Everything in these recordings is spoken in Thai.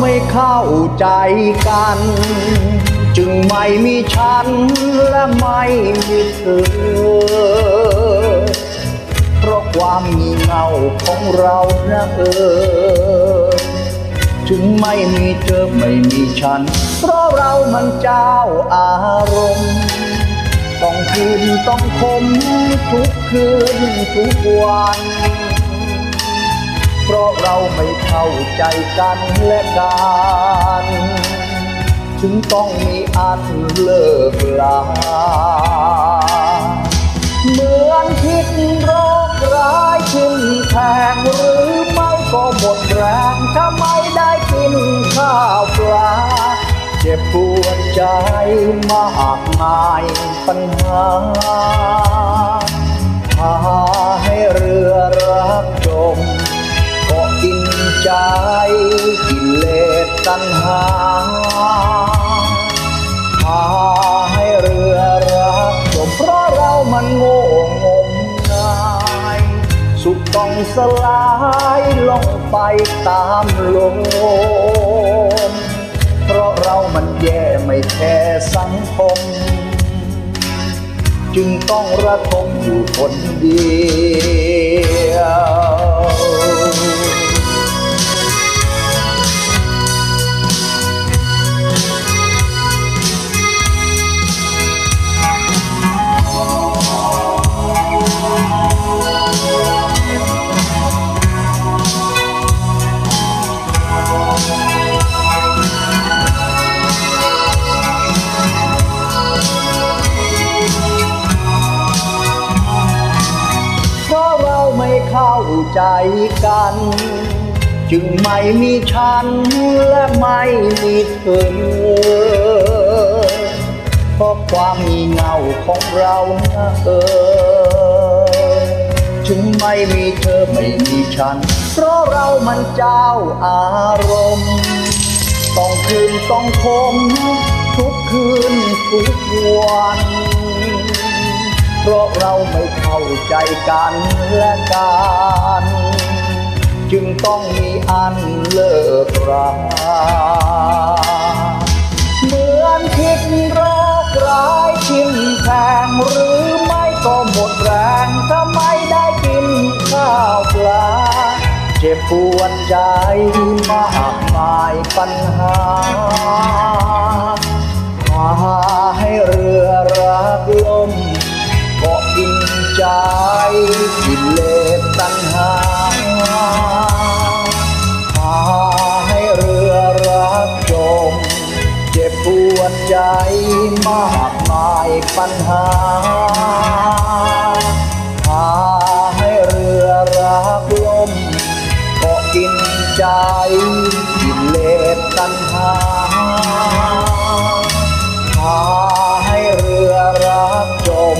ไม่เข้าใจกัน จึงไม่มีฉันและไม่มีเธอ เพราะความมีเงาของเรานะเออถึงไม่มีเธอไม่มีฉัน เพราะเรามันเจ้าอารมณ์ต้องคืนต้องคมทุกคืนทุกวัน เพราะเราไม่เข้าใจกันและกันถึงต้องมีอันเลิกลา เหมือนพิษโรคร้ายทิ่มแทงหรือไม่ก็หมดแรงถ้าไม่ได้กินข้าวปลา เจ็บปวดใจมากมายปัญหาพาให้เรือรักจม ใจกิเลสตัณหาพาให้เรือรักจมเพราะเรามันโง่งมงายสุขต้องสลายลงไปตามลมเพราะเรามันแย่ไม่แค่สังคม จึงต้องระทมอยู่คนเดียว ใจกัน จึงไม่มีฉันและไม่มีเธอเพราะความมีเงาของเรานะเออจึงไม่มีเธอไม่มีฉัน เพราะเรามันเจ้าอารมณ์ ต้องคืนต้องคมทุกคืนทุกวันเพราะเราไม่เข้าใจกันและกัน ต้องมีอันเลิกราเหมือนคิดโรคร้ายชิมแทงหรือไม่ก็หมดแรงถ้าไม่ได้กินข้าวปลา เจ็บปวดใจมากมายปัญหาายปัญหา พาให้เรือรักลมก็กินใจกิเลสตัณหา พาให้เรือรักจม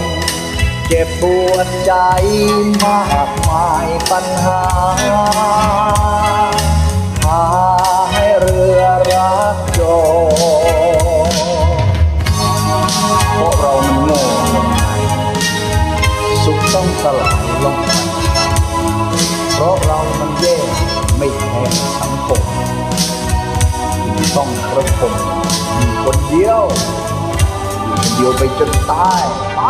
เจ็บปวดใจมากมายปัญหา ต้องกระทมอยู่คนเดียวอยู่คนเดียวไปจนตายไป